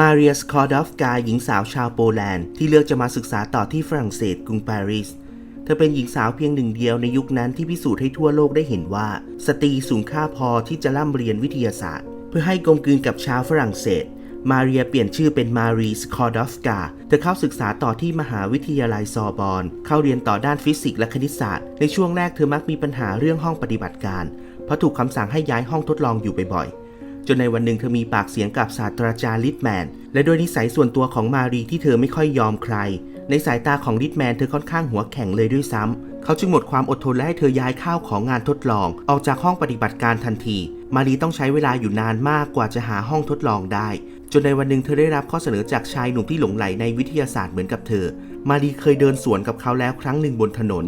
มาเรียสคอร์ดอฟกาหญิงสาวชาวโปแลนด์ที่เลือกจะมาศึกษาต่อที่ฝรั่งเศสกรุงปารีส เธอเป็นหญิงสาวเพียงหนึ่งเดียวในยุคนั้นที่พิสูจน์ให้ทั่วโลกได้เห็นว่า สตรีสูงค่าพอที่จะร่ำเรียนวิทยาศาสตร์ เพื่อให้กลมกลืนกับชาวฝรั่งเศส มาเรียเปลี่ยนชื่อเป็นมารีสคอร์ดอฟกา เธอเข้าศึกษาต่อที่มหาวิทยาลัยซอร์บอน เข้าเรียนต่อด้านฟิสิกส์และคณิตศาสตร์ ในช่วงแรกเธอมักมีปัญหาเรื่องห้องปฏิบัติการ เพราะถูกคำสั่งให้ย้ายห้องทดลองอยู่บ่อยๆ จนในวันหนึ่งเธอมีปากเสียงกับศาสตราจารย์ลิทแมน และโดยนิสัยส่วนตัวของมารีที่เธอไม่ค่อยยอมใคร ในสายตาของลิทแมนเธอค่อนข้างหัวแข็งเลยด้วยซ้ำเขาจึงหมดความอดทนและให้เธอย้ายข้าวของงานทดลอง ออกจากห้องปฏิบัติการทันที มารีต้องใช้เวลาอยู่นานมากกว่าจะหาห้องทดลองได้ จนในวันหนึ่งเธอได้รับข้อเสนอจากชายหนุ่มที่หลงไหลในวิทยาศาสตร์เหมือนกับเธอ มารีเคยเดินสวนกับเขาแล้วครั้งหนึ่งบนถนน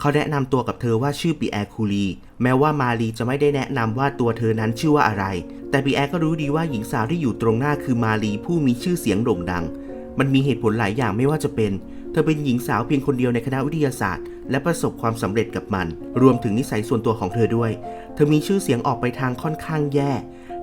เขาแนะนำตัวกับเธอว่าชื่อปีแอร์คูลี แม้ว่ามารีจะไม่ได้แนะนำว่าตัวเธอนั้นชื่อว่าอะไร แต่ปีแอร์ก็รู้ดีว่าหญิงสาวที่อยู่ตรงหน้าคือมารีผู้มีชื่อเสียงโด่งดัง มันมีเหตุผลหลายอย่างไม่ว่าจะเป็น เธอเป็นหญิงสาวเพียงคนเดียวในคณะวิทยาศาสตร์ และประสบความสำเร็จกับมัน รวมถึงนิสัยส่วนตัวของเธอด้วย เธอมีชื่อเสียงออกไปทางค่อนข้างแย่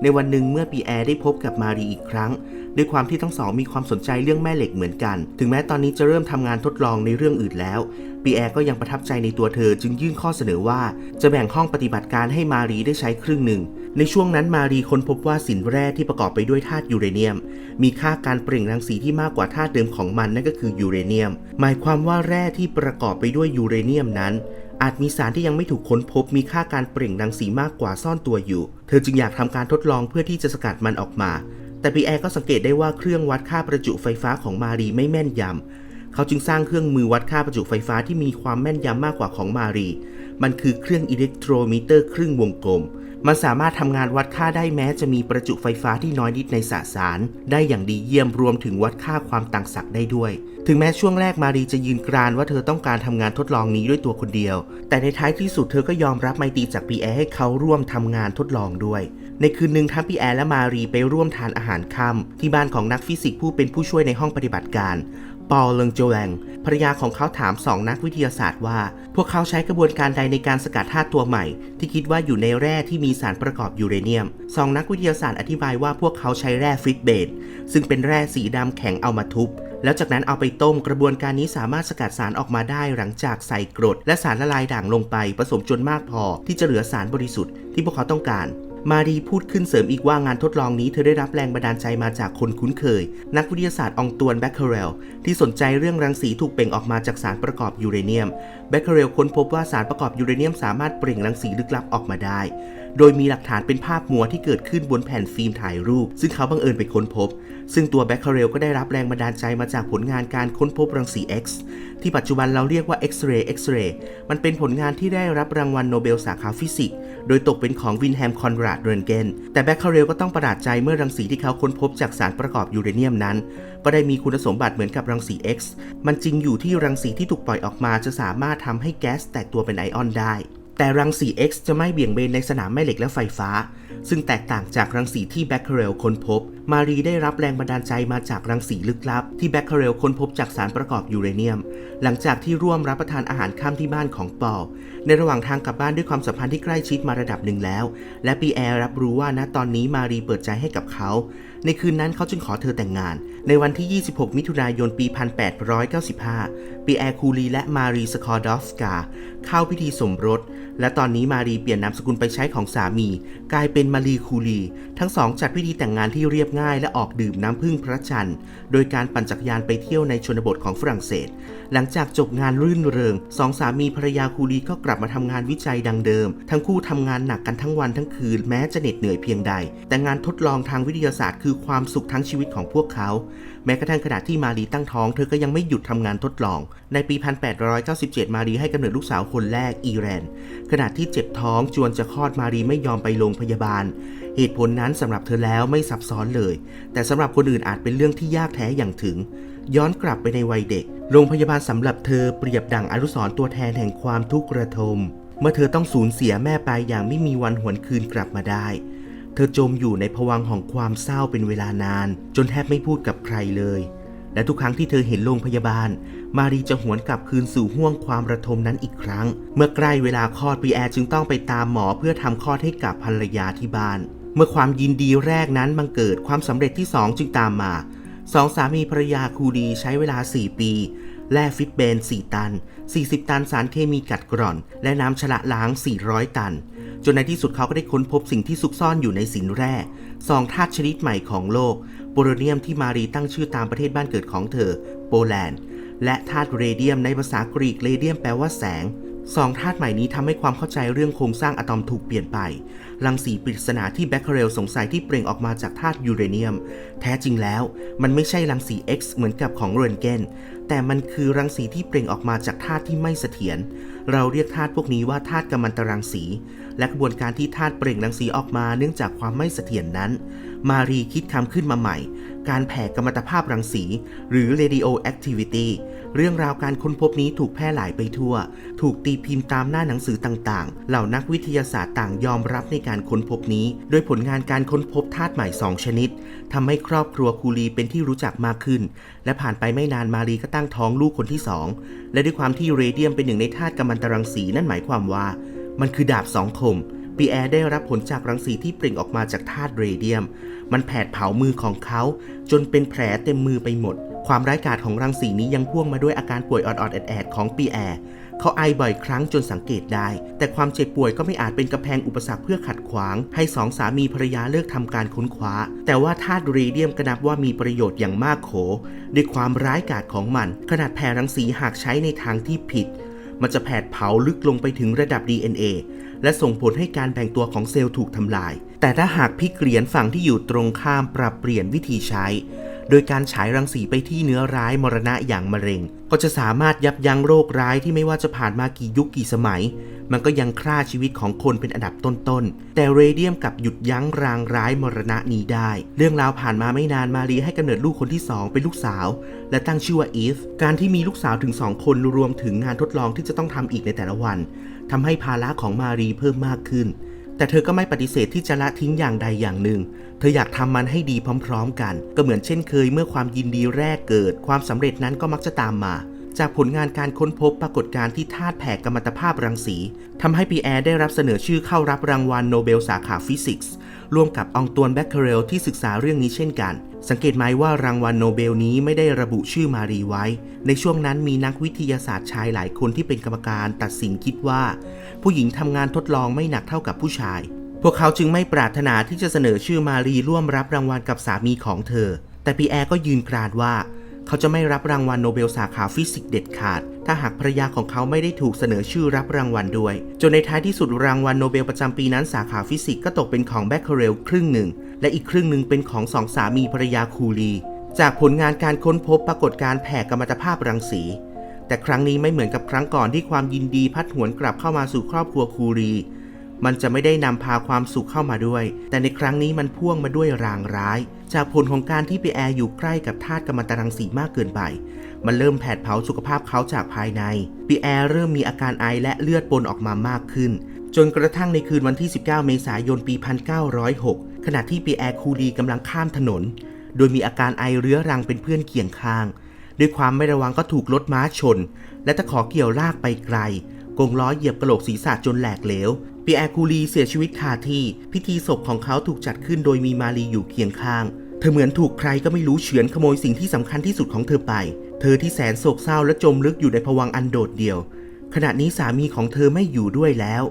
ในวันหนึ่งเมื่อปีแอร์ได้พบกับมารีอีกครั้ง ด้วยความที่ทั้งสองมีความสนใจเรื่องแม่เหล็กเหมือนกัน ถึงแม้ตอนนี้จะเริ่มทำงานทดลองในเรื่องอื่นแล้ว ปีแอร์ก็ยังประทับใจในตัวเธอจึงยื่นข้อเสนอว่า จะแบ่งห้องปฏิบัติการให้มารีได้ใช้ครึ่งหนึ่ง ในช่วงนั้นมารีค้นพบว่าสินแร่ที่ประกอบไปด้วยธาตุยูเรเนียม มีค่าการเปล่งรังสีที่มากกว่าธาตุเดิมของมันนั่นก็คือยูเรเนียม หมายความว่าแร่ที่ประกอบไปด้วยยูเรเนียมนั้น อาจมีสารที่ยังไม่ถูกค้นพบมีค่าการเปล่งรังสีมากกว่าซ่อนตัวอยู่ เธอจึงอยากทำการทดลองเพื่อที่จะสกัดมันออกมา แต่ปีแอร์ก็สังเกตได้ว่าเครื่องวัดค่าประจุไฟฟ้าของมารีไม่แม่นยำเขาจึงสร้างเครื่องมือวัดค่าประจุไฟฟ้าที่มีความแม่นยำมากกว่าของมารี มันคือเครื่องอิเล็กโทรมิเตอร์ครึ่งวงกลม มันสามารถทำงานวัดค่าได้แม้จะมีประจุไฟฟ้าที่น้อยนิดในสสาร ได้อย่างดีเยี่ยมรวมถึงวัดค่าความต่างศักย์ได้ด้วย ถึงแม้ช่วงแรกมารีจะยืนกรานว่าเธอต้องการทำงานทดลองนี้ด้วยตัวคนเดียว แต่ในท้ายที่สุดเธอก็ยอมรับไมตรีจากปีแอร์ให้เขาร่วมทำงานทดลองด้วย ในคืนหนึ่งทั้งปีแอร์และมารีไปร่วมทานอาหารค่ำที่บ้านของนักฟิสิกส์ผู้เป็นผู้ช่วยในห้องปฏิบัติการปอลเลงโจแลงภรรยาของเขาถามสองนักวิทยาศาสตร์ว่า พวกเขาใช้กระบวนการใดในการสกัดธาตุตัวใหม่ ที่คิดว่าอยู่ในแร่ที่มีสารประกอบยูเรเนียมสองนักวิทยาศาสตร์อธิบายว่าพวกเขาใช้แร่ฟริกเบดซึ่งเป็นแร่สีดำแข็งเอามาทุบแล้วจากนั้นเอาไปต้มกระบวนการนี้สามารถสกัดสารออกมาได้หลังจากใส่กรด และสารละลายด่างลงไปผสมจนมากพอที่จะเหลือสารบริสุทธิ์ที่พวกเขาต้องการ มารีพูดขึ้นเสริมอีกว่างานทดลองนี้เธอได้รับแรงบันดาลใจมาจากคนคุ้นเคย นักวิทยาศาสตร์องตวนแบคเคเรลที่สนใจเรื่องรังสีถูกเปล่งออกมาจากสารประกอบยูเรเนียมแบคเคเรลค้นพบว่าสารประกอบยูเรเนียมสามารถเปล่งรังสีลึกลับออกมาได้ โดยมีหลักฐานเป็นภาพมัวที่เกิดขึ้นบนแผ่นฟิล์มถ่ายรูป ซึ่งเขาบังเอิญไปค้นพบ ซึ่งตัวแบคเคเรลก็ได้รับแรงบันดาลใจมาจากผลงานการค้นพบรังสี X ที่ปัจจุบันเราเรียกว่า X-ray X-ray มันเป็นผลงานที่ได้รับรางวัลโนเบลสาขาฟิสิกส์โดยตกเป็นของวินแฮมคอนราดเรนเกนแต่แบคเคเรลก็ต้องประหลาดใจเมื่อรังสีที่เขาค้นพบจากสารประกอบยูเรเนียมนั้น ก็ได้มีคุณสมบัติเหมือนกับรังสี X มันจริงอยู่ที่รังสีที่ถูกปล่อยออกมาจะสามารถทำให้แก๊สแตกตัวเป็นไอออนได้ แต่รังสี X จะไม่เบี่ยงเบนในสนามแม่เหล็กและไฟฟ้า ซึ่งแตกต่างจากรังสีที่แบคเคเรลค้นพบ มารีได้รับแรงบันดาลใจมาจากรังสีลึกลับ ที่แบคเคเรลค้นพบจากสารประกอบยูเรเนียม หลังจากที่ร่วมรับประทานอาหารค่ำที่บ้านของปอลในระหว่างทางกลับบ้านด้วยความสัมพันธ์ที่ใกล้ชิดมาระดับหนึ่งแล้ว และปีแอร์รับรู้ว่าณตอนนี้มารีเปิดใจให้กับเขา ในคืนนั้นเขาจึงขอเธอแต่งงาน ในวันที่ 26 มิถุนายนปี 1895 ปีแอร์คูลีและมารีสคอร์ดอฟสกาเข้าพิธีสมรส และตอนนี้มารีเปลี่ยนนามสกุลไปใช้ของสามี กลายเป็นมารีคูลีทั้งสองจัดพิธีแต่งงานที่เรียบง่ายและออกดื่มน้ำพึ่งพระจันทร์ โดยการปั่นจักรยานไปเที่ยวในชนบทของฝรั่งเศส หลังจากจบงานรื่นเริงสองสามีภรรยาคูลีก็กลับมาทำงานวิจัยดังเดิม ทั้งคู่ทำงานหนักกันทั้งวันทั้งคืนแม้จะเหน็ดเหนื่อยเพียงใด แต่งานทดลองทางวิทยาศาสตร์คือความสุขทั้งชีวิตของพวกเขา แม้กระทั่งขณะที่มารีตั้งท้อง เธอก็ยังไม่หยุดทำงานทดลอง ในปี 1897 มารีให้กำเนิดลูกสาวคนแรกอีแรนขณะที่เจ็บท้องจวนจะคลอดมารีไม่ยอมไปโรงพยาบาล เหตุผลนั้นสำหรับเธอแล้วไม่ซับซ้อนเลย แต่สำหรับคนอื่นอาจเป็นเรื่องที่ยากแท้อย่างถึง ย้อนกลับไปในวัยเด็ก โรงพยาบาลสำหรับเธอเปรียบดั่งอนุสร์ตัวแทนแห่งความทุกข์ระทม เมื่อเธอต้องสูญเสียแม่ไปอย่างไม่มีวันหวนคืนกลับมาได้ เธอจมอยู่ในภวังของความเศร้าเป็นเวลานาน จนแทบไม่พูดกับใครเลย และทุกครั้งที่เธอเห็นโรงพยาบาล มารีจะหวนกลับคืนสู่ห้วงความระทมนั้นอีกครั้ง เมื่อใกล้เวลาคลอดปีแอร์จึงต้องไปตามหมอเพื่อทำคลอดให้กับภรรยาที่บ้าน เมื่อความยินดีแรกนั้นบังเกิดความสำเร็จที่สองจึงตามมาสองสามีภรรยาคูดีใช้เวลา 4 ปี แล่ฟิตเบน 4 ตัน 40 ตันสารเคมีกัดกร่อน และน้ำชะละล้าง 400 ตัน จนในที่สุดเขาก็ได้ค้นพบสิ่งที่ซุกซ่อนอยู่ในสินแร่สองธาตุชนิดใหม่ของโลก โปโลเนียมที่มารีตั้งชื่อตามประเทศบ้านเกิดของเธอ โปแลนด์ และธาตุเรเดียมในภาษากรีกเรเดียมแปลว่าแสงสองธาตุใหม่นี้ทำให้ความเข้าใจเรื่องโครงสร้างอะตอมถูกเปลี่ยนไป รังสีปริศนาที่แบคเคอเรลสงสัยที่เปล่งออกมาจากธาตุยูเรเนียม แท้จริงแล้ว มันไม่ใช่รังสี X เหมือนกับของเรนเกน แต่มันคือรังสีที่เปล่งออกมาจากธาตุที่ไม่เสถียร เราเรียกธาตุพวกนี้ว่าธาตุกัมมันตรังสี และกระบวนการที่ธาตุเปล่งรังสีออกมาเนื่องจากความไม่เสถียรนั้น มารีคิดคำขึ้นมาใหม่ การแผ่กัมมันตภาพรังสี หรือ radioactivity เรื่องราวการค้นพบนี้ถูกแพร่หลายไปทั่ว ถูกตีพิมพ์ตามหน้าหนังสือต่างๆ เหล่านักวิทยาศาสตร์ต่างยอมรับในการค้นพบนี้ โดยผลงานการค้นพบธาตุใหม่2ชนิดทำให้ครอบครัวคูลีเป็นที่รู้จักมากขึ้น และผ่านไปไม่นานมารีก็ตั้งท้องลูกคนที่สองและด้วยความที่เรเดียมเป็นหนึ่งในธาตุกัมมันตรังสีนั่นหมายความว่า มันคือดาบสองคม ปีแอร์ได้รับผลจากรังสีที่เปล่งออกมาจากธาตุเรเดียม มันแผดเผามือของเขา จนเป็นแผลเต็มมือไปหมด ความร้ายกาจของรังสีนี้ยังพ่วงมาด้วยอาการป่วยออดๆแอดๆของปีแอร์เขาไอบ่อยครั้งจนสังเกตได้ แต่ความเจ็บป่วยก็ไม่อาจเป็นกำแพงอุปสรรคเพื่อขัดขวาง ให้สองสามีภรรยาเลิกทำการค้นคว้า แต่ว่าธาตุเรเดียมก็นับว่ามีประโยชน์อย่างมากโข ด้วยความร้ายกาจของมัน ขนาดแผ่รังสีหากใช้ในทางที่ผิด มันจะแผดเผาลึกลงไปถึงระดับ DNA และส่งผลให้การแบ่งตัวของเซลล์ถูกทำลาย แต่ถ้าหากพลิกเหรียญฝั่งที่อยู่ตรงข้ามปรับเปลี่ยนวิธีใช้ โดยการฉายรังสีไปที่เนื้อร้ายมรณะอย่างมะเร็ง ก็จะสามารถยับยั้งโรคร้ายที่ไม่ว่าจะผ่านมากี่ยุคกี่สมัย มันก็ยังฆ่าชีวิตของคนเป็นอันดับต้นๆ แต่เรเดียมกลับหยุดยั้งรางร้ายมรณะนี้ได้ เรื่องราวผ่านมาไม่นานมารีให้กำเนิดลูกคนที่สองเป็นลูกสาว และตั้งชื่อว่าอีฟ การที่มีลูกสาวถึงสองคนรวมถึงงานทดลองที่จะต้องทำอีกในแต่ละวัน ทำให้ภาระของมารีเพิ่มมากขึ้น แต่เธอก็ไม่ปฏิเสธที่จะละทิ้งอย่างใดอย่างหนึ่ง เธออยากทำมันให้ดีพร้อมๆ กัน ก็เหมือนเช่นเคยเมื่อความยินดีแรกเกิด ความสำเร็จนั้นก็มักจะตามมาจากผลงานการค้นพบปรากฏการณ์ที่ธาตุแผ่กัมมันตภาพรังสีทำให้ปีแอร์ได้รับเสนอชื่อเข้ารับรางวัลโนเบลสาขาฟิสิกส์ ร่วมกับอองตวนแบคเคเรลที่ศึกษาเรื่องนี้เช่นกัน สังเกตไหมว่ารางวัลโนเบลนี้ไม่ได้ระบุชื่อมารีไว้ ในช่วงนั้นมีนักวิทยาศาสตร์ชายหลายคนที่เป็นกรรมการตัดสินคิดว่า ผู้หญิงทำงานทดลองไม่หนักเท่ากับผู้ชาย พวกเขาจึงไม่ปรารถนาที่จะเสนอชื่อมารีร่วมรับรางวัลกับสามีของเธอ แต่ปีแอร์ก็ยืนกรานว่า เขาจะไม่รับรางวัลโนเบลสาขาฟิสิกส์เด็ดขาด ถ้าหากภรรยาของเขาไม่ได้ถูกเสนอชื่อรับรางวัลด้วย จนในท้ายที่สุดรางวัลโนเบลประจำปีนั้นสาขาฟิสิกส์ก็ตกเป็นของแบคเคอเรลครึ่งหนึ่ง และอีกครึ่งหนึ่งเป็นของสองสามีภรรยาคูลี จากผลงานการค้นพบปรากฏการแผ่กัมมันตภาพรังสี แต่ครั้งนี้ไม่เหมือนกับครั้งก่อนที่ความยินดีพัดหวนกลับเข้ามาสู่ครอบครัวคูรี มันจะไม่ได้นำพาความสุขเข้ามาด้วย แต่ในครั้งนี้มันพ่วงมาด้วยรางร้าย จากผลของการที่ปีแอร์อยู่ใกล้กับธาตุกัมมันตรังสีมากเกินไป มันเริ่มแผดเผาสุขภาพเขาจากภายในปีแอร์เริ่มมีอาการไอและเลือดปนออกมามากขึ้นจนกระทั่งในคืนวันที่ 19 เมษายน ปี 1906 ขณะที่ปีแอร์คูรีกำลังข้ามถนน โดยมีอาการไอเรื้อรังเป็นเพื่อนเคียงข้าง ด้วยความไม่ระวังก็ถูกรถม้าชน และตะขอเกี่ยวลากไปไกล กงล้อเหยียบกระโหลกศีรษะจนแหลกเหลวปีแอร์คูลีเสียชีวิตคาที่ พิธีศพของเขาถูกจัดขึ้นโดยมีมารีอยู่เคียงข้าง เธอเหมือนถูกใครก็ไม่รู้เฉือนขโมยสิ่งที่สำคัญที่สุดของเธอไป เธอที่แสนโศกเศร้าและจมลึกอยู่ในภวังอันโดดเดี่ยว ขณะนี้สามีของเธอไม่อยู่ด้วยแล้ว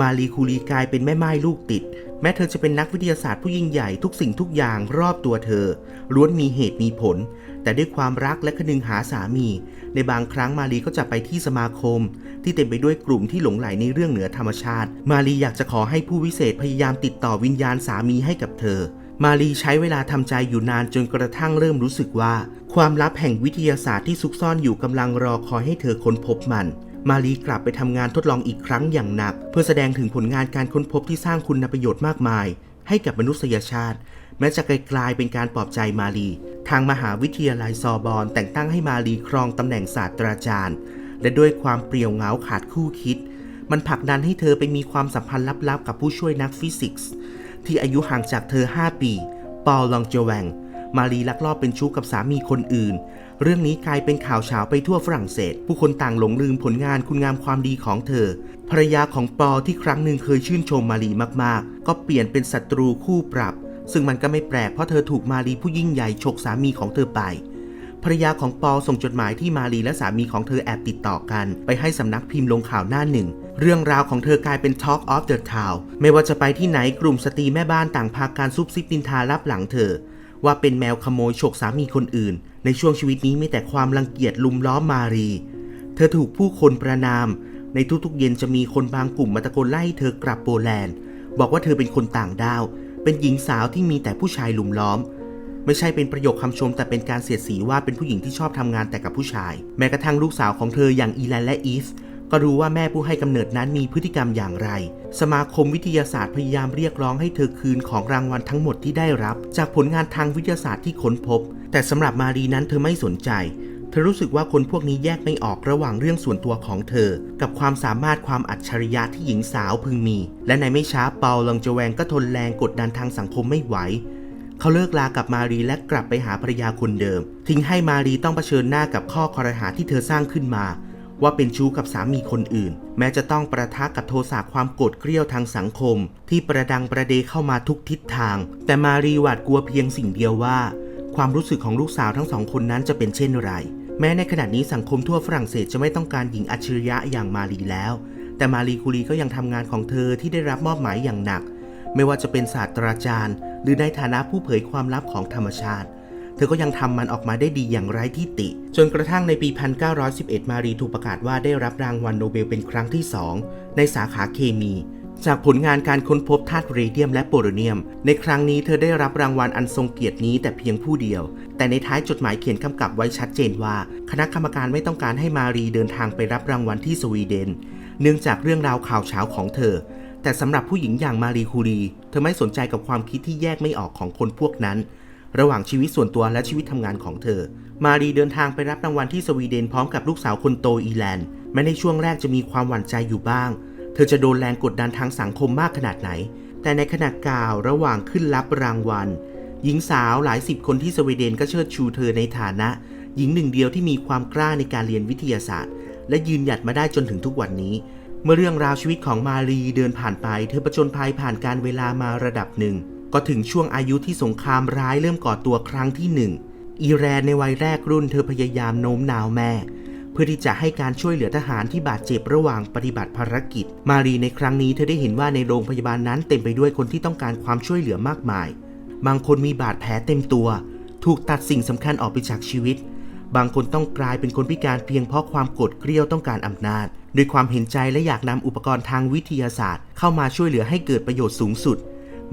มารีคูลีกลายเป็นแม่ไม้ลูกติด แม้เธอจะเป็นนักวิทยาศาสตร์ผู้ยิ่งใหญ่ทุกสิ่งทุกอย่างรอบตัวเธอล้วนมีเหตุมีผล แต่ด้วยความรักและคนึงหาสามี ในบางครั้งมารีก็จะไปที่สมาคม ที่เต็มไปด้วยกลุ่มที่หลงไหลในเรื่องเหนือธรรมชาติ มารีอยากจะขอให้ผู้วิเศษพยายามติดต่อวิญญาณสามีให้กับเธอมารีใช้เวลาทำใจอยู่นานจนกระทั่งเริ่มรู้สึกว่า ความลับแห่งวิทยาศาสตร์ที่ซุกซ่อนอยู่กำลังรอคอยให้เธอค้นพบมัน มารีกลับไปทำงานทดลองอีกครั้งอย่างหนัก เพื่อแสดงถึงผลงานการค้นพบที่สร้างคุณประโยชน์มากมาย ให้กับมนุษยชาติ แม้จะไกลๆเป็นการปลอบใจมารีทางมหาวิทยาลัยซอบอนแต่งตั้งให้มารีครองตำแหน่งศาสตราจารย์ และด้วยความเปรี่ยวเหงาขาดคู่คิด มันผลักดันให้เธอไปมีความสัมพันธ์ลับๆ กับผู้ช่วยนักฟิสิกส์ที่อายุห่างจากเธอ 5 ปี ปอลลองเจแวงมารีลักลอบเป็นชู้กับสามีคนอื่น เรื่องนี้กลายเป็นข่าวเฉาไปทั่วฝรั่งเศส ผู้คนต่างหลงลืมผลงานคุณงามความดีของเธอ ภรรยาของปอที่ครั้งหนึ่งเคยชื่นชมมารีมากๆ ก็เปลี่ยนเป็นศัตรูคู่ปรับ ซึ่งมันก็ไม่แปลกเพราะเธอถูกมารีผู้ยิ่งใหญ่ฉกสามีของเธอไปภรรยาของปอส่งจดหมายที่มารีและสามีของเธอแอบติดต่อกัน ไปให้สำนักพิมพ์ลงข่าวหน้าหนึ่ง เรื่องราวของเธอกลายเป็น Talk of the Town ไม่ว่าจะไปที่ไหนกลุ่มสตรีแม่บ้านต่างพาการซุบซิบนินทารับหลังเธอ ว่าเป็นแมวขโมยฉกสามีคนอื่น ในช่วงชีวิตนี้มีแต่ความรังเกียจลุมล้อมมารี เธอถูกผู้คนประนาม ในทุกๆเย็นจะมีคนบางกลุ่มมาตะโกนไล่เธอกลับโปแลนด์ บอกว่าเธอเป็นคนต่างด้าว เป็นหญิงสาวที่มีแต่ผู้ชายลุมล้อม ไม่ใช่เป็นประโยคคำชมแต่เป็นการเสียดสีว่าเป็นผู้หญิงที่ชอบทำงานแต่กับผู้ชาย แม้กระทั่งลูกสาวของเธออย่างอีแลนและอีฟ ก็รู้ว่าแม่ผู้ให้กำเนิดนั้นมีพฤติกรรมอย่างไร สมาคมวิทยาศาสตร์พยายามเรียกร้องให้เธอคืนของรางวัลทั้งหมดที่ได้รับ จากผลงานทางวิทยาศาสตร์ที่ค้นพบ แต่สำหรับมารีนั้นเธอไม่สนใจ เธอรู้สึกว่าคนพวกนี้แยกไม่ออกระหว่างเรื่องส่วนตัวของเธอ กับความสามารถความอัจฉริยะที่หญิงสาวพึงมี และในไม่ช้าเปาลังจแวงก็ทนแรงกดดันทางสังคมไม่ไหวเขาเลิกลากับมารีและกลับไปหาภรรยาคนเดิม ทิ้งให้มารีต้องเผชิญหน้ากับข้อคอรหาที่เธอสร้างขึ้นมา ว่าเป็นชู้กับสามีคนอื่น แม้จะต้องประทะกับโทสะความโกรธเกรี้ยวทางสังคม ที่ประดังประเดเข้ามาทุกทิศทาง แต่มารีหวาดกลัวเพียงสิ่งเดียวว่า ความรู้สึกของลูกสาวทั้งสองคนนั้นจะเป็นเช่นไร แม้ในขณะนี้สังคมทั่วฝรั่งเศสจะไม่ต้องการหญิงอัจฉริยะอย่างมารีแล้ว แต่มารีคูรีก็ยังทำงานของเธอที่ได้รับมอบหมายอย่างหนัก ไม่ว่าจะเป็นศาสตราจารย์ หรือในฐานะผู้เผยความลับของธรรมชาติ เธอก็ยังทำมันออกมาได้ดีอย่างไร้ที่ติ จนกระทั่งในปี 1911 มารีถูกประกาศว่าได้รับรางวัลโนเบลเป็นครั้งที่ 2 ในสาขาเคมี จากผลงานการค้นพบธาตุเรเดียมและโพโลเนียม ในครั้งนี้เธอได้รับรางวัลอันทรงเกียรตินี้แต่เพียงผู้เดียว แต่ในท้ายจดหมายเขียนกำกับไว้ชัดเจนว่า คณะกรรมการไม่ต้องการให้มารีเดินทางไปรับรางวัลที่สวีเดน เนื่องจากเรื่องราวข่าวเช้าของเธอแต่สำหรับผู้หญิงอย่างมารีคูรี เธอไม่สนใจกับความคิดที่แยกไม่ออกของคนพวกนั้น ระหว่างชีวิตส่วนตัวและชีวิตทำงานของเธอ มารีเดินทางไปรับรางวัลที่สวีเดนพร้อมกับลูกสาวคนโตอีแลนด์แม้ในช่วงแรกจะมีความหวั่นใจอยู่บ้าง เธอจะโดนแรงกดดันทางสังคมมากขนาดไหน แต่ในขณะกล่าวระหว่างขึ้นรับรางวัล หญิงสาวหลายสิบคนที่สวีเดนก็เชิดชูเธอในฐานะ หญิงหนึ่งเดียวที่มีความกล้าในการเรียนวิทยาศาสตร์ และยืนหยัดมาได้จนถึงทุกวันนี้เมื่อเรื่องราวชีวิตของมารีเดินผ่านไป เธอประจนภัยผ่านการเวลามาระดับหนึ่ง ก็ถึงช่วงอายุที่สงครามร้ายเริ่มก่อตัวครั้งที่หนึ่งอีแรนในวัยแรกรุ่นเธอพยายามโน้มน้าวแม่ เพื่อที่จะให้การช่วยเหลือทหารที่บาดเจ็บระหว่างปฏิบัติภารกิจ มารีในครั้งนี้เธอได้เห็นว่าในโรงพยาบาลนั้นเต็มไปด้วยคนที่ต้องการความช่วยเหลือมากมาย บางคนมีบาดแผลเต็มตัว ถูกตัดสิ่งสำคัญออกไปจากชีวิต บางคนต้องกลายเป็นคนพิการเพียงเพราะความกรธเกรี้ยวต้องการอำนาจ ด้วยความเห็นใจและอยากนำอุปกรณ์ทางวิทยาศาสตร์ เข้ามาช่วยเหลือให้เกิดประโยชน์สูงสุด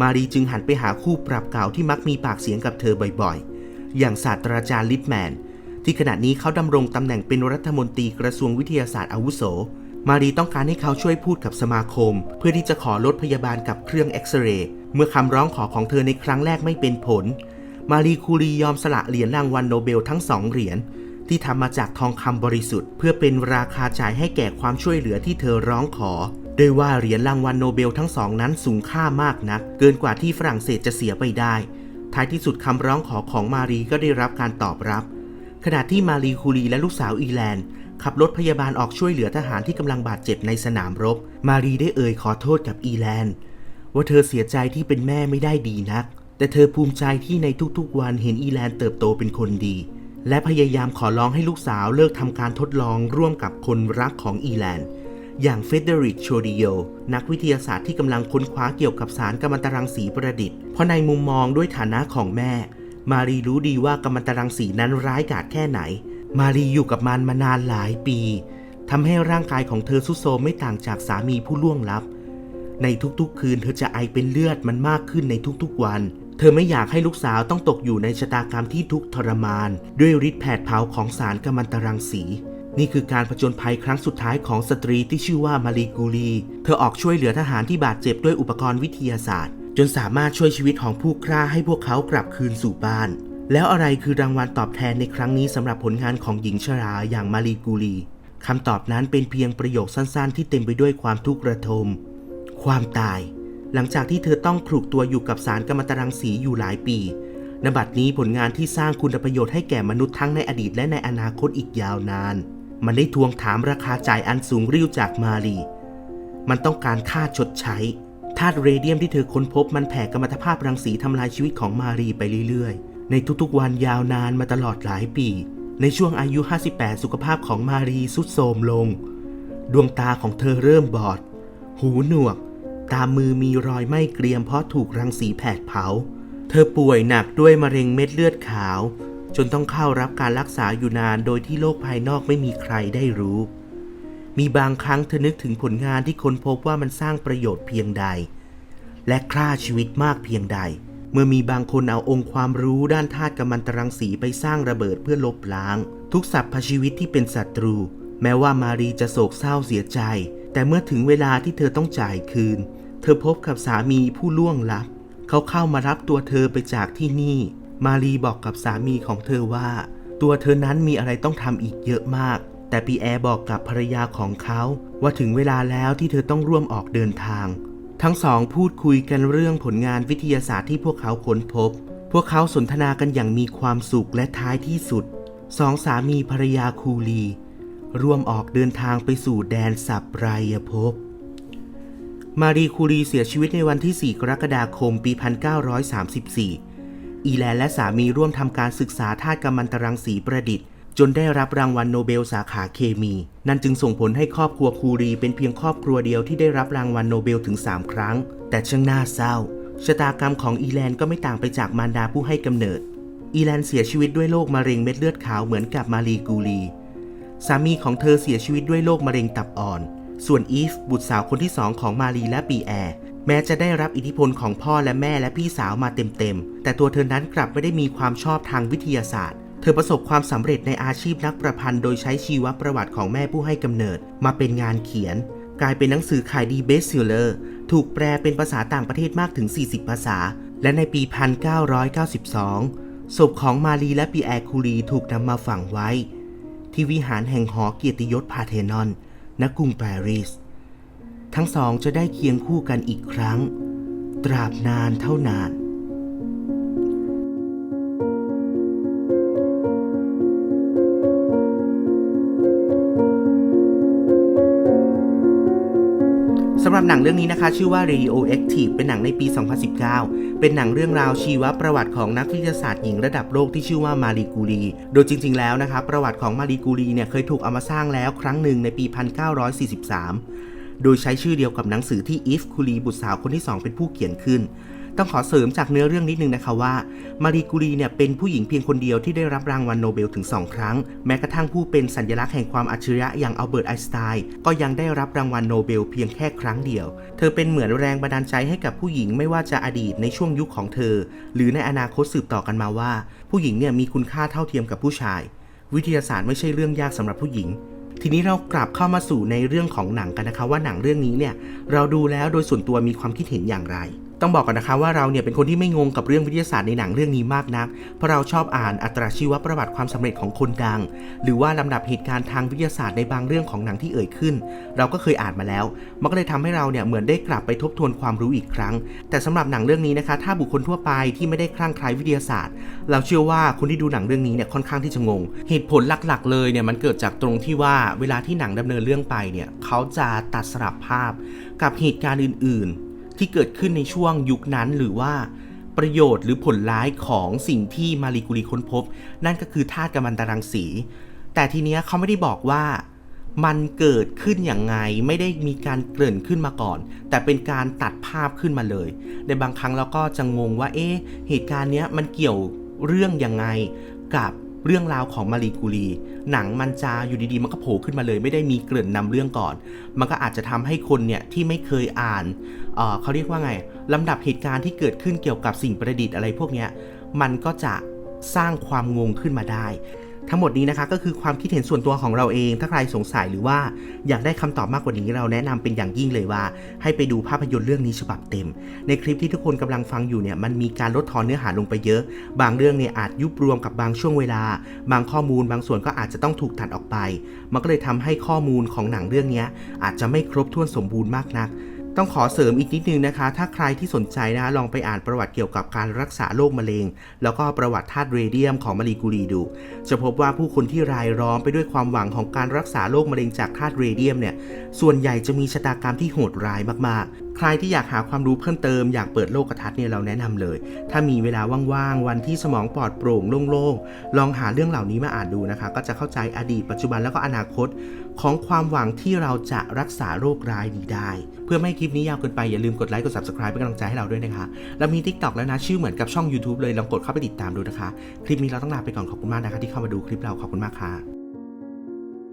มารีจึงหันไปหาคู่ปรับเก่าที่มักมีปากเสียงกับเธอบ่อยๆ อย่างศาสตราจารย์ลิทแมน ที่ขณะนี้เขาดำรงตำแหน่งเป็นรัฐมนตรีกระทรวงวิทยาศาสตร์อาวุโส มารีต้องการให้เขาช่วยพูดกับสมาคม เพื่อที่จะขอลดพยาบาลกับเครื่องเอ็กซเรย์เมื่อคำร้องขอของเธอในครั้งแรกไม่เป็นผล มารีคูรียอมสละเหรียญรางวัลโนเบลทั้งสองเหรียญที่ทำมาจากทองคำบริสุทธิ์ เพื่อเป็นราคาจ่ายให้แก่ความช่วยเหลือที่เธอร้องขอ โดยว่าเหรียญรางวัลโนเบลทั้งสองนั้นสูงค่ามากนัก เกินกว่าที่ฝรั่งเศสจะเสียไปได้ ท้ายที่สุดคำร้องขอของมารีก็ได้รับการตอบรับ ขณะที่มารีคูรีและลูกสาวอีแลนด์ขับรถพยาบาลออกช่วยเหลือทหารที่กำลังบาดเจ็บในสนามรบ มารีได้เอ่ยขอโทษกับอีแลนด์ว่าเธอเสียใจที่เป็นแม่ไม่ได้ดีนัก แต่เธอภูมิใจที่ในทุกๆวันเห็นอีแลนด์เติบโตเป็นคนดี และพยายามขอร้องให้ลูกสาวเลิกทำการทดลองร่วมกับคนรักของอีแลนด์ อย่างเฟเดริกโชดิโยนักวิทยาศาสตร์ที่กำลังค้นคว้าเกี่ยวกับสารกัมมันตรังสีประดิษฐ์เพราะในมุมมองด้วยฐานะของแม่ มารีรู้ดีว่ากัมมันตรังสีนั้นร้ายกาจแค่ไหน มารีอยู่กับมันมานานหลายปีทำให้ร่างกายของเธอสุดโทรมไม่ต่างจากสามีผู้ล่วงลับ ในทุกๆคืนเธอจะไอเป็นเลือดมันมากขึ้นในทุกๆวันเธอไม่อยากให้ลูกสาวต้องตกอยู่ในชะตากรรมที่ทุกข์ทรมาน ด้วยฤทธิ์แผดเผาของสารกัมมันตรังสี นี่คือการผจญภัยครั้งสุดท้ายของสตรีที่ชื่อว่ามารีกูรี เธอออกช่วยเหลือทหารที่บาดเจ็บด้วยอุปกรณ์วิทยาศาสตร์ จนสามารถช่วยชีวิตของผู้กล้าให้พวกเขากลับคืนสู่บ้าน แล้วอะไรคือรางวัลตอบแทนในครั้งนี้สำหรับผลงานของหญิงชราอย่างมารีกูรีคำตอบนั้นเป็นเพียงประโยคสั้นๆ ที่เต็มไปด้วยความทุกข์ระทม ความตาย หลังจากที่เธอต้องคลุกตัวอยู่กับสารกัมมันตรังสีอยู่หลายปีนบัดนี้ผลงานที่สร้างคุณประโยชน์ให้แก่มนุษย์ทั้งในอดีตและในอนาคตอีกยาวนาน มันได้ทวงถามราคาจ่ายอันสูงริ้วจากมารีมันต้องการค่าชดใช้ธาตุเรเดียมที่เธอค้นพบมันแผ่กัมมันตภาพรังสีทำลายชีวิตของมารีไปเรื่อยๆ ในทุกๆวันยาวนานมาตลอดหลายปี ในช่วงอายุ 58 สุขภาพของมารีสุดโทรมลง ดวงตาของเธอเริ่มบอด หูหนวก ตามมือมีรอยไหม้เกรียมเพราะถูกรังสีแผดเผา เธอป่วยหนักด้วยมะเร็งเม็ดเลือดขาว จนต้องเข้ารับการรักษาอยู่นานโดยที่โลกภายนอกไม่มีใครได้รู้ มีบางครั้งเธอนึกถึงผลงานที่ค้นพบว่ามันสร้างประโยชน์เพียงใด และฆ่าชีวิตมากเพียงใด เมื่อมีบางคนเอาองค์ความรู้ด้านธาตุกัมมันตรังสีไปสร้างระเบิดเพื่อลบล้าง ทุกสรรพชีวิตที่เป็นศัตรู แม้ว่ามารีจะโศกเศร้าเสียใจ แต่เมื่อถึงเวลาที่เธอต้องจ่ายคืน เธอพบกับสามีผู้ล่วงลับ เขาเข้ามารับตัวเธอไปจากที่นี่ มารีบอกกับสามีของเธอว่า ตัวเธอนั้นมีอะไรต้องทำอีกเยอะมาก แต่ปีแอร์บอกกับภรรยาของเขาว่าถึงเวลาแล้วที่เธอต้องร่วมออกเดินทาง ทั้งสองพูดคุยกันเรื่องผลงานวิทยาศาสตร์ที่พวกเขาค้นพบ พวกเขาสนทนากันอย่างมีความสุขและท้ายที่สุดสองสามีภรรยาคูลี ร่วมออกเดินทางไปสู่แดนสับไรยภพมารีคูรีเสียชีวิตในวันที่ 4 กรกฎาคม ปี 1934 อีแลนและสามีร่วมทำการศึกษาธาตุกัมมันตรังสีประดิษฐ์ จนได้รับรางวัลโนเบลสาขาเคมี นั่นจึงส่งผลให้ครอบครัวคูรีเป็นเพียงครอบครัวเดียวที่ได้รับรางวัลโนเบลถึง 3 ครั้ง แต่ช่างน่าเศร้าชะตากรรมของอีแลนก็ไม่ต่างไปจากมารดาผู้ให้กำเนิด อีแลนเสียชีวิตด้วยโรคมะเร็งเม็ดเลือดขาวเหมือนกับมารีกูรี สามีของเธอเสียชีวิตด้วยโรคมะเร็งตับอ่อน ส่วนอีฟบุตรสาวคนที่สองของมารีและปีแอร์ แม้จะได้รับอิทธิพลของพ่อและแม่และพี่สาวมาเต็มๆ แต่ตัวเธอนั้นกลับไม่ได้มีความชอบทางวิทยาศาสตร์ เธอประสบความสำเร็จในอาชีพนักประพันธ์โดยใช้ชีวประวัติของแม่ผู้ให้กำเนิด มาเป็นงานเขียน กลายเป็นหนังสือขายดีเบสเซลเลอร์ ถูกแปลเป็นภาษาต่างประเทศมากถึง 40 ภาษา และในปี 1992 ศพของมารีและปีแอร์คูรีถูกนำมาฝังไว้ ที่วิหารแห่งหอเกียรติยศพาเทนอนณกรุงปารีส ทั้งสองจะได้เคียงคู่กันอีกครั้ง ตราบนานเท่านานสำหรับหนังเรื่องนี้นะคะ ชื่อว่า Radioactive เป็นหนังในปี 2019 เป็นหนังเรื่องราวชีวประวัติของนักวิทยาศาสตร์หญิงระดับโลกที่ชื่อว่ามารีกูรี โดยจริง ๆ แล้วนะคะ ประวัติของมารีกูรีเนี่ยเคยถูกเอามาสร้างแล้วครั้งหนึ่งในปี 1943 โดยใช้ชื่อเดียวกับหนังสือที่อีฟคูรีบุตรสาวคนที่ 2 เป็นผู้เขียนขึ้น ต้องขอเสริมจากเนื้อเรื่องนิดนึงนะคะว่า มารีกูรีเนี่ยเป็นผู้หญิงเพียงคนเดียวที่ได้รับรางวัลโนเบลถึง 2 ครั้ง แม้กระทั่งผู้เป็นสัญลักษณ์แห่งความอัจฉริยะอย่างอัลเบิร์ตไอน์สไตน์ก็ยังได้รับรางวัลโนเบลเพียงแค่ครั้งเดียว เธอเป็นเหมือนแรงบันดาลใจให้กับผู้หญิงไม่ว่าจะอดีตในช่วงยุคของเธอ หรือในอนาคตสืบต่อกันมาว่า ผู้หญิงเนี่ยมีคุณค่าเท่าเทียมกับผู้ชาย วิทยาศาสตร์ไม่ใช่เรื่องยากสำหรับผู้หญิง ทีนี้เรากลับเข้ามาสู่ในเรื่องของหนังกันนะคะ ว่าหนังเรื่องนี้เนี่ยเราดูแล้วโดยส่วนตัวมีความคิดเห็นอย่างไร ต้องบอกก่อนนะคะว่าเราเนี่ยเป็นคนที่ไม่งงกับเรื่องวิทยาศาสตร์ในหนังเรื่องนี้มากนัก เพราะเราชอบอ่านอัตราชีวประวัติความสำเร็จของคนดัง หรือว่าลำดับเหตุการณ์ทางวิทยาศาสตร์ในบางเรื่องของหนังที่เอ่ยขึ้น เราก็เคยอ่านมาแล้ว มันก็เลยทำให้เราเนี่ยเหมือนได้กลับไปทบทวนความรู้อีกครั้ง แต่สำหรับหนังเรื่องนี้นะคะ ถ้าบุคคลทั่วไปที่ไม่ได้คลั่งไคล้วิทยาศาสตร์ เราเชื่อว่าคนที่ดูหนังเรื่องนี้เนี่ยค่อนข้างที่จะงง เหตุผลหลักๆ เลยเนี่ยมันเกิดจากตรงที่ว่าเวลาที่หนังดำเนินเรื่องไปเนี่ยเขาจะตัดสลับภาพกับเหตุการณ์อื่นๆ ที่เกิดขึ้นในช่วงยุคนั้นหรือว่าประโยชน์หรือผลร้ายของสิ่งที่มารีกุรีค้นพบ นั่นก็คือธาตุกัมมันตรังสี แต่ทีเนี้ยเขาไม่ได้บอกว่ามันเกิดขึ้นอย่างไงไม่ได้มีการเกริ่นขึ้นมาก่อน แต่เป็นการตัดภาพขึ้นมาเลย ในบางครั้งเราก็จะงงว่าเอ๊ะเหตุการณ์เนี้ยมันเกี่ยวเรื่องยังไงกับ เรื่องราวของมารีกูรี หนังมันจะอยู่ดีๆ มันก็โผล่ขึ้นมาเลย ไม่ได้มีเกริ่นนำเรื่องก่อน มันก็อาจจะทำให้คนเนี่ยที่ไม่เคยอ่านเเขาเรียกว่าไงลำดับเหตุการณ์ที่เกิดขึ้นเกี่ยวกับสิ่งประดิษฐ์อะไรพวกเนี้ยมันก็จะสร้างความงงขึ้นมาได้ ทั้งหมดนี้นะคะก็คือความคิดเห็นส่วนตัวของเราเอง ถ้าใครสงสัยหรือว่าอยากได้คำตอบมากกว่านี้ เราแนะนำเป็นอย่างยิ่งเลยว่า ให้ไปดูภาพยนตร์เรื่องนี้ฉบับเต็ม ในคลิปที่ทุกคนกำลังฟังอยู่เนี่ยมันมีการลดทอนเนื้อหาลงไปเยอะ บางเรื่องเนี่ยอาจยุบรวมกับบางช่วงเวลา บางข้อมูลบางส่วนก็อาจจะต้องถูกตัดออกไป มันก็เลยทำให้ข้อมูลของหนังเรื่องนี้อาจจะไม่ครบถ้วนสมบูรณ์มากนัก ต้องขอเสริมอีกนิดนึงนะคะ ถ้าใครที่สนใจนะคะลองไปอ่านประวัติเกี่ยวกับการรักษาโรคมะเร็ง แล้วก็ประวัติธาตุเรเดียมของมารีกูรีดู จะพบว่าผู้คนที่รายล้อมไปด้วยความหวังของการรักษาโรคมะเร็งจากธาตุเรเดียมเนี่ย ส่วนใหญ่จะมีชะตากรรมที่โหดร้ายมากๆ ใครที่อยากหาความรู้เพิ่มเติมอยากเปิดโลกทัศน์เนี่ยเราแนะนำเลย ถ้ามีเวลาว่างๆ วันที่สมองปลอดโปร่งโล่งๆ ลองหาเรื่องเหล่านี้มาอ่านดูนะคะ ก็จะเข้าใจอดีตปัจจุบันแล้วก็อนาคต ของความหวังที่เราจะรักษาโรคร้ายนี้ได้ พื่อไม่ให้คลิปนี้ยาวเกินไปอย่าลืมกดไลค์กด subscribe เป็นกำลังใจให้เราด้วยนะคะเรามี TikTok แล้วนะชื่อเหมือนกับช่อง YouTube เลยลองกดเข้าไปติดตามดูนะคะ คลิปนี้เราต้องลาไปก่อนขอบคุณมากนะคะที่เข้ามาดูคลิปเราขอบคุณมากค่ะ